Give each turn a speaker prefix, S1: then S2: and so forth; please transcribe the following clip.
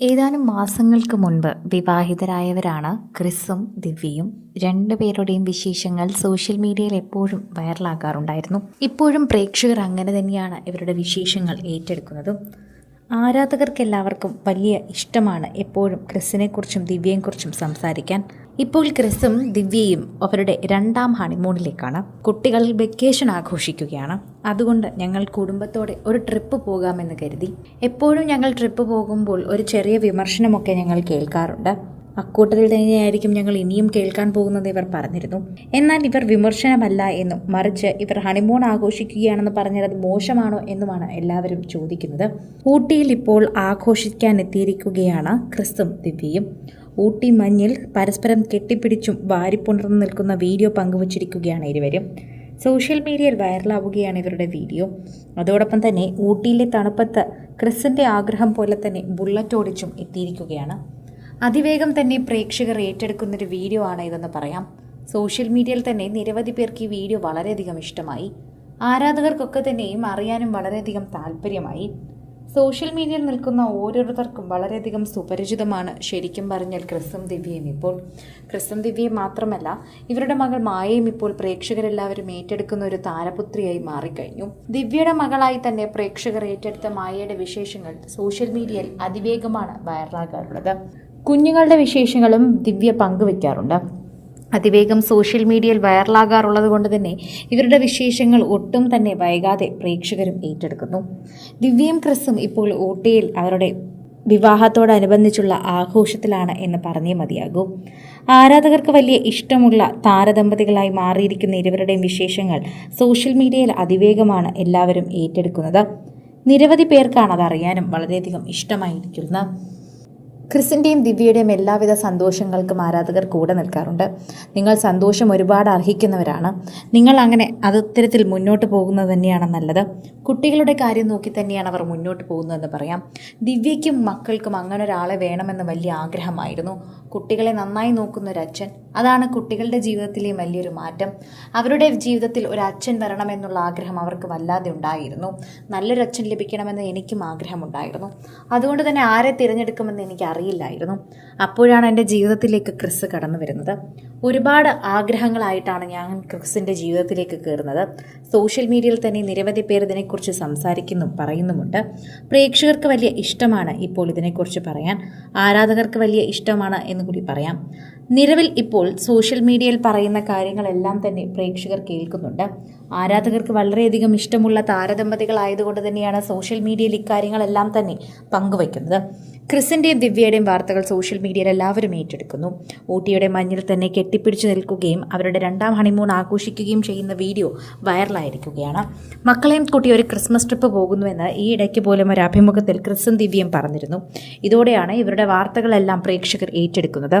S1: ഏതാനും മാസങ്ങൾക്ക് മുൻപ് വിവാഹിതരായവരാണ് ക്രിസും ദിവ്യയും രണ്ടുപേരുടെയും വിശേഷങ്ങൾ സോഷ്യൽ മീഡിയയിൽ എപ്പോഴും വൈറലാകാറുണ്ടായിരുന്നു. ഇപ്പോഴും പ്രേക്ഷകർ അങ്ങനെ തന്നെയാണ് ഇവരുടെ വിശേഷങ്ങൾ ഏറ്റെടുക്കുന്നതും. ആരാധകർക്കെല്ലാവർക്കും വലിയ ഇഷ്ടമാണ് എപ്പോഴും ക്രിസിനെക്കുറിച്ചും ദിവ്യയെക്കുറിച്ചും സംസാരിക്കാൻ. ഇപ്പോൾ ക്രിസും ദിവ്യയും അവരുടെ രണ്ടാം ഹണിമൂണിലേക്കാണ്. കുട്ടികൾ വെക്കേഷൻ ആഘോഷിക്കുകയാണ്. അതുകൊണ്ട് ഞങ്ങൾ കുടുംബത്തോടെ ഒരു ട്രിപ്പ് പോകാമെന്ന് കരുതി. എപ്പോഴും ഞങ്ങൾ ട്രിപ്പ് പോകുമ്പോൾ ഒരു ചെറിയ വിമർശനമൊക്കെ ഞങ്ങൾ കേൾക്കാറുണ്ട്. അക്കൂട്ടത്തിൽ തന്നെയായിരിക്കും ഞങ്ങൾ ഇനിയും കേൾക്കാൻ പോകുന്നത് ഇവർ പറഞ്ഞിരുന്നു. എന്നാൽ ഇവർ വിമർശനമല്ല എന്നും മറിച്ച് ഇവർ ഹണിമൂൺ ആഘോഷിക്കുകയാണെന്ന് പറഞ്ഞത് അത് മോശമാണോ എന്നുമാണ് എല്ലാവരും ചോദിക്കുന്നത്. ഊട്ടിയിൽ ഇപ്പോൾ ആഘോഷിക്കാൻ എത്തിയിരിക്കുകയാണ് ക്രിസ്തും ദിവ്യയും. ഊട്ടി മഞ്ഞിൽ പരസ്പരം കെട്ടിപ്പിടിച്ചും വാരിപ്പുണർന്നു നിൽക്കുന്ന വീഡിയോ പങ്കുവച്ചിരിക്കുകയാണ് ഇരുവരും. സോഷ്യൽ മീഡിയയിൽ വൈറലാവുകയാണ് ഇവരുടെ വീഡിയോ. അതോടൊപ്പം തന്നെ ഊട്ടിയിലെ തണുപ്പത്ത് ക്രിസിന്റെ ആഗ്രഹം പോലെ തന്നെ ബുള്ളറ്റ് ഓടിച്ചും എത്തിയിരിക്കുകയാണ്. അതിവേഗം തന്നെ പ്രേക്ഷകർ ഏറ്റെടുക്കുന്നൊരു വീഡിയോ ആണ് ഇതെന്ന് പറയാം. സോഷ്യൽ മീഡിയയിൽ തന്നെ നിരവധി പേർക്ക് ഈ വീഡിയോ വളരെയധികം ഇഷ്ടമായി. ആരാധകർക്കൊക്കെ തന്നെയും അറിയാനും വളരെയധികം താല്പര്യമായി. സോഷ്യൽ മീഡിയയിൽ നിൽക്കുന്ന ഓരോരുത്തർക്കും വളരെയധികം സുപരിചിതമാണ് ശരിക്കും പറഞ്ഞാൽ ക്രിസ്തും ദിവ്യയും ഇപ്പോൾ. ക്രിസ്തും ദിവ്യയും മാത്രമല്ല ഇവരുടെ മകൾ മായയും ഇപ്പോൾ പ്രേക്ഷകരെല്ലാവരും ഏറ്റെടുക്കുന്ന ഒരു താരപുത്രിയായി മാറിക്കഴിഞ്ഞു. ദിവ്യയുടെ മകളായി തന്നെ പ്രേക്ഷകർ ഏറ്റെടുത്ത മായയുടെ വിശേഷങ്ങൾ സോഷ്യൽ മീഡിയയിൽ അതിവേഗമാണ് വൈറലാകാറുള്ളത്. കുഞ്ഞുങ്ങളുടെ വിശേഷങ്ങളും ദിവ്യ പങ്കുവെക്കാറുണ്ട്. അതിവേഗം സോഷ്യൽ മീഡിയയിൽ വൈറലാകാറുള്ളത് കൊണ്ട് തന്നെ ഇവരുടെ വിശേഷങ്ങൾ ഒട്ടും തന്നെ വൈകാതെ പ്രേക്ഷകരും ഏറ്റെടുക്കുന്നു. ദിവ്യയും ക്രിസും ഇപ്പോൾ ഊട്ടിയിൽ അവരുടെ വിവാഹത്തോടനുബന്ധിച്ചുള്ള ആഘോഷത്തിലാണ് എന്ന് പറഞ്ഞേ മതിയാകൂ. ആരാധകർക്ക് വലിയ ഇഷ്ടമുള്ള താരദമ്പതികളായി മാറിയിരിക്കുന്ന ഇരുവരുടെയും വിശേഷങ്ങൾ സോഷ്യൽ മീഡിയയിൽ അതിവേഗമാണ് എല്ലാവരും ഏറ്റെടുക്കുന്നത്. നിരവധി പേർക്കാണ് അതറിയാനും വളരെയധികം ഇഷ്ടമായിരിക്കുന്നത്. ക്രിസിന്റെയും ദിവ്യയുടെയും എല്ലാവിധ സന്തോഷങ്ങൾക്കും ആരാധകർ കൂടെ നിൽക്കാറുണ്ട്. നിങ്ങൾ സന്തോഷം ഒരുപാട് അർഹിക്കുന്നവരാണ്. നിങ്ങൾ അങ്ങനെ അതിത്തരത്തിൽ മുന്നോട്ട് പോകുന്നത് തന്നെയാണ് നല്ലത്. കുട്ടികളുടെ കാര്യം നോക്കി തന്നെയാണ് അവർ മുന്നോട്ട് പോകുന്നതെന്ന് പറയാം. ദിവ്യയ്ക്കും മക്കൾക്കും അങ്ങനെ ഒരാളെ വേണമെന്ന് വലിയ ആഗ്രഹമായിരുന്നു. കുട്ടികളെ നന്നായി നോക്കുന്ന ഒരു അച്ഛൻ അതാണ് കുട്ടികളുടെ ജീവിതത്തിലെ വലിയൊരു മാറ്റം. അവരുടെ ജീവിതത്തിൽ ഒരു അച്ഛൻ വരണമെന്നുള്ള ആഗ്രഹം അവർക്ക് വല്ലാതെ ഉണ്ടായിരുന്നു. നല്ലൊരു അച്ഛൻ ലഭിക്കണമെന്ന് എനിക്കും ആഗ്രഹമുണ്ടായിരുന്നു. അതുകൊണ്ട് തന്നെ ആരെ തിരഞ്ഞെടുക്കുമെന്ന് എനിക്ക് അറിയില്ലായിരുന്നു അപ്പോഴാണ് എന്റെ ജീവിതത്തിലേക്ക് ക്രിസ് കടന്നു വരുന്നത് ഒരുപാട് ആഗ്രഹങ്ങളായിട്ടാണ് ഞാൻ ക്രിസിന്റെ ജീവിതത്തിലേക്ക് കയറുന്നത്. സോഷ്യൽ മീഡിയയിൽ തന്നെ നിരവധി പേർ ഇതിനെക്കുറിച്ച് സംസാരിക്കുന്നു പറയുന്നുമുണ്ട്. പ്രേക്ഷകർക്ക് വലിയ ഇഷ്ടമാണ് ഇപ്പോൾ ഇതിനെക്കുറിച്ച് പറയാൻ. ആരാധകർക്ക് വലിയ ഇഷ്ടമാണ് എന്ന് കൂടി പറയാം. നിലവിൽ ഇപ്പോൾ സോഷ്യൽ മീഡിയയിൽ പറയുന്ന കാര്യങ്ങളെല്ലാം തന്നെ പ്രേക്ഷകർ കേൾക്കുന്നുണ്ട്. ആരാധകർക്ക് വളരെയധികം ഇഷ്ടമുള്ള താരദമ്പതികളായതുകൊണ്ട് തന്നെയാണ് സോഷ്യൽ മീഡിയയിൽ ഇക്കാര്യങ്ങളെല്ലാം തന്നെ പങ്കുവയ്ക്കുന്നത്. ക്രിസിന്റെയും ദിവ്യയുടെയും വാർത്തകൾ സോഷ്യൽ മീഡിയയിൽ എല്ലാവരും ഏറ്റെടുക്കുന്നു. ഊട്ടിയുടെ മഞ്ഞിൽ തന്നെ കെട്ടിപ്പിടിച്ചു നിൽക്കുകയും അവരുടെ രണ്ടാം ഹണിമൂൺ ആഘോഷിക്കുകയും ചെയ്യുന്ന വീഡിയോ വൈറലായിരിക്കുകയാണ്. മക്കളെയും കൂട്ടി ഒരു ക്രിസ്മസ് ട്രിപ്പ് പോകുന്നുവെന്ന് ഈ ഇടയ്ക്ക് പോലും ഒരു അഭിമുഖത്തിൽ ക്രിസും ദിവ്യയും പറഞ്ഞിരുന്നു. ഇതോടെയാണ് ഇവരുടെ വാർത്തകളെല്ലാം പ്രേക്ഷകർ ഏറ്റെടുക്കുന്നത്.